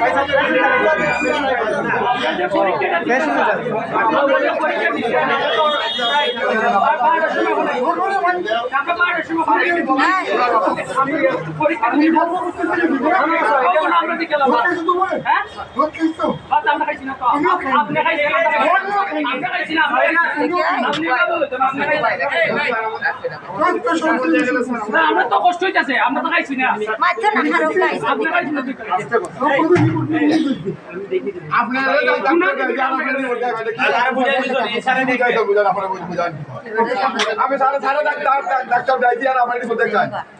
হইতাছে আমরা তো খাইছি না মাত্র না খারাপ গাইছে আপনি খাইছেন না আমি আমার আমার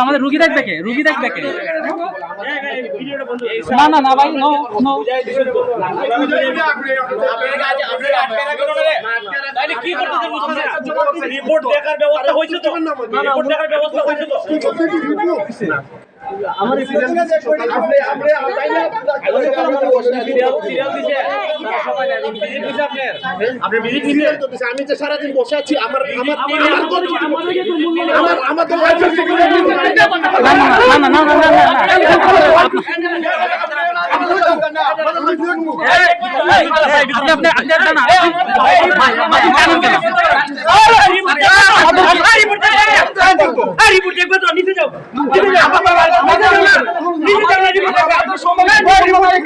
আমাদের রুগী দেখবে কে? রুগী দেখবে কে? না না না ভাই নো নো রিপোর্ট দেখার ব্যবস্থা হয়েছে তো? রিপোর্ট দেখার ব্যবস্থা হয়েছে তো? আমি যে সারাদিন বসে আছি আমার আমার আমার আমাদের না না না না না আপনি আপনি আপনি না না মাটি টানেন কেন আপনি যান না ভাই আমাদেরকে বুঝান নিজে না ভাই আপনি